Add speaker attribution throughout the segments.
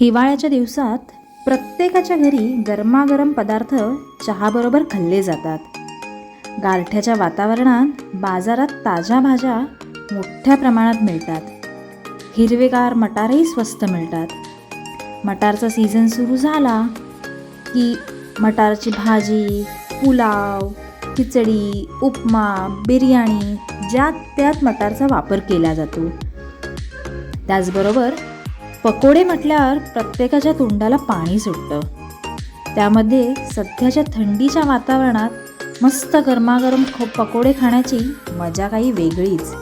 Speaker 1: हिवाळ्याच्या दिवसात प्रत्येकाच्या घरी गरमागरम पदार्थ चहाबरोबर खाल्ले जातात. गारठ्याच्या वातावरणात बाजारात ताज्या भाज्या मोठ्या प्रमाणात मिळतात. हिरवेगार मटारही स्वस्त मिळतात. मटारचा सीझन सुरू झाला की मटारची भाजी पुलाव खिचडी उपमा बिर्याणी ज्यात त्यात मटारचा वापर केला जातो. त्याचबरोबर पकोडे म्हटल्यावर प्रत्येकाच्या तोंडाला पाणी सुटतं. त्यामध्ये सध्याच्या थंडीच्या वातावरणात मस्त गरमागरम ख पकोडे खाण्याची मजा काही वेगळीच.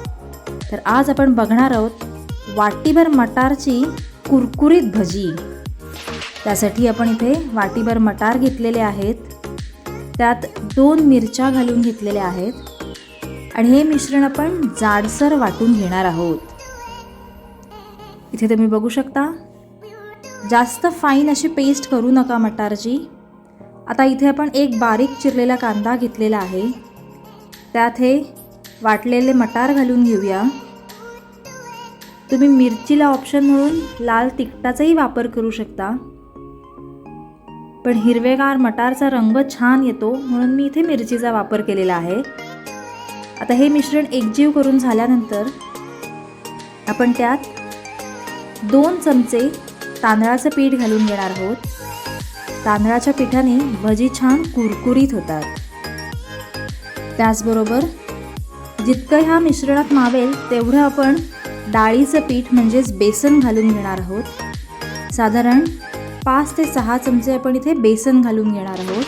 Speaker 1: तर आज आपण बघणार आहोत वाटीभर मटारची कुरकुरीत भजी. त्यासाठी आपण इथे वाटीभर मटार घेतलेले आहेत. त्यात दोन मिरच्या घालून घेतलेल्या आहेत. आणि हे मिश्रण आपण जाडसर वाटून घेणार आहोत. इथे तुम्ही बघू शकता. जास्त फाईन अशी पेस्ट करू नका मटारची. आता इथे आपण एक बारीक चिरलेला कांदा घेतलेला आहे. त्यात हे वाटलेले मटार घालून घेऊया. तुम्ही मिरचीला ऑप्शन म्हणून लाल तिखटाचाही वापर करू शकता. पण हिरवेगार मटारचा रंग छान येतो म्हणून मी इथे मिरचीचा वापर केलेला आहे. आता हे मिश्रण एकजीव करून झाल्यानंतर आपण त्यात दोन चमचे तांदळाचं पीठ घालून घेणार आहोत. तांदळाच्या पिठाने भजी छान कुरकुरीत होतात. त्याचबरोबर जितकं ह्या मिश्रणात मावेल तेवढं आपण डाळीचं पीठ म्हणजेच बेसन घालून घेणार आहोत. साधारण पाच ते सहा चमचे आपण इथे बेसन घालून घेणार आहोत.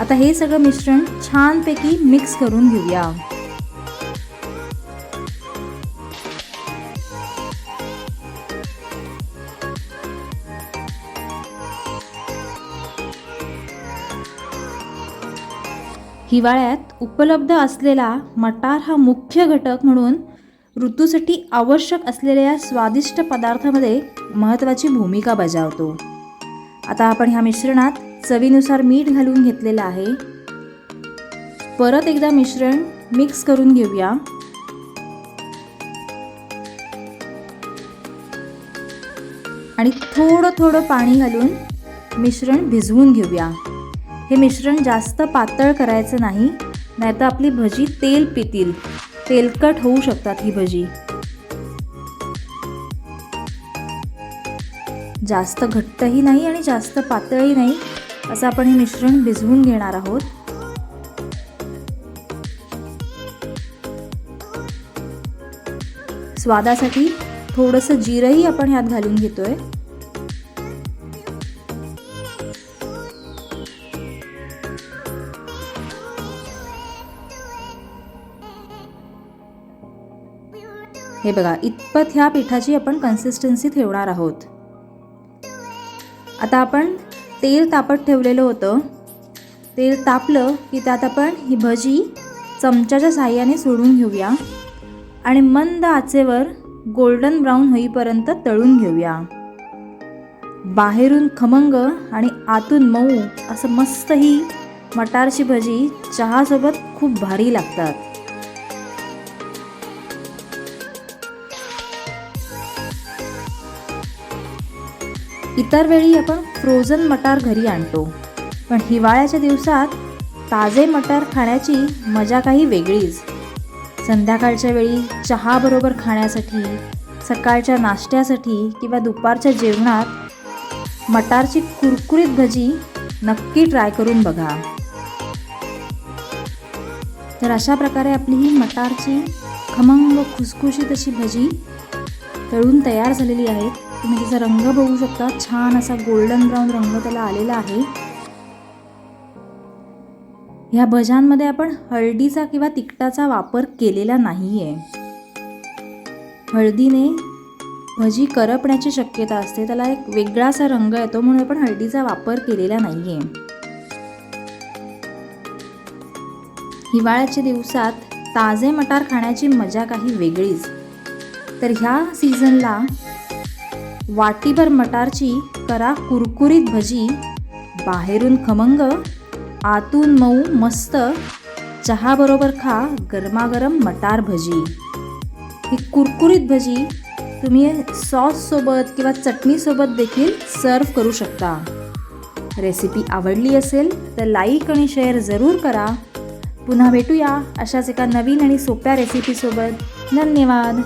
Speaker 1: आता हे सगळं मिश्रण छानपैकी मिक्स करून घेऊया. हिवाळ्यात उपलब्ध असलेला मटार हा मुख्य घटक म्हणून ऋतूसाठी आवश्यक असलेल्या स्वादिष्ट पदार्थामध्ये महत्त्वाची भूमिका बजावतो. आता आपण ह्या मिश्रणात चवीनुसार मीठ घालून घेतलेलं आहे. परत एकदा मिश्रण मिक्स करून घेऊया. आणि थोडं थोडं पाणी घालून मिश्रण भिजवून घेऊया. हे मिश्रण जास्त पातळ करायचं नाही नाहीतर आपली भजी तेल पितील. तेलकट होऊ शकतात ही भजी. जास्त घट्टही नाही आणि जास्त पातळही नाही असं आपण हे मिश्रण भिजवून घेणार आहोत. स्वादासाठी थोडंसं जिरंही आपण ह्यात घालून घेतोय. हे बघा इतपत ह्या पिठाची आपण कन्सिस्टन्सी ठेवणार आहोत. आता आपण तेल तापत ठेवलेलं होतं. तेल तापलं की त्यात आपण ही भजी चमच्याच्या साह्याने सोडून घेऊया आणि मंद आचेवर गोल्डन ब्राऊन होईपर्यंत तळून घेऊया. बाहेरून खमंग आणि आतून मऊ असं मस्त ही मटारची भजी चहासोबत खूप भारी लागतात. इतर वेळी आपण फ्रोझन मटार घरी आणतो. पण हिवाळ्याच्या दिवसात ताजे मटार खाण्याची मजा काही वेगळीच. संध्याकाळच्या वेळी चहाबरोबर खाण्यासाठी सकाळच्या नाश्त्यासाठी किंवा दुपारच्या जेवणात मटारची कुरकुरीत भजी नक्की ट्राय करून बघा. तर अशा प्रकारे आपली ही मटारची खमंग खुसखुशीत अशी भजी तळून तयार झालेली आहेत. तुम्ही त्याचा रंग बघू शकता. छान असा गोल्डन ब्राऊन रंग त्याला आलेला आहे. ह्या भज्यांमध्ये आपण हळदीचा किंवा तिखटाचा वापर केलेला नाही आहे हळदीने भजी करपण्याची शक्यता असते. त्याला एक वेगळासा रंग येतो म्हणून आपण हळदीचा वापर केलेला नाही आहे हिवाळ्याच्या दिवसात ताजे मटार खाण्याची मजा काही वेगळीच. तर ह्या सीझनला वाटीभर मटारची करा कुरकुरीत भजी बाहेरून खमंग आतून मऊ मस्त चहाबरोबर खा गरमागरम मटार भजी. ही कुरकुरीत भजी तुम्ही सॉससोबत किंवा चटणीसोबत देखील सर्व करू शकता. रेसिपी आवडली असेल तर लाईक आणि शेअर जरूर करा. पुन्हा भेटूया अशाच एका नवीन आणि सोप्या रेसिपीसोबत. धन्यवाद.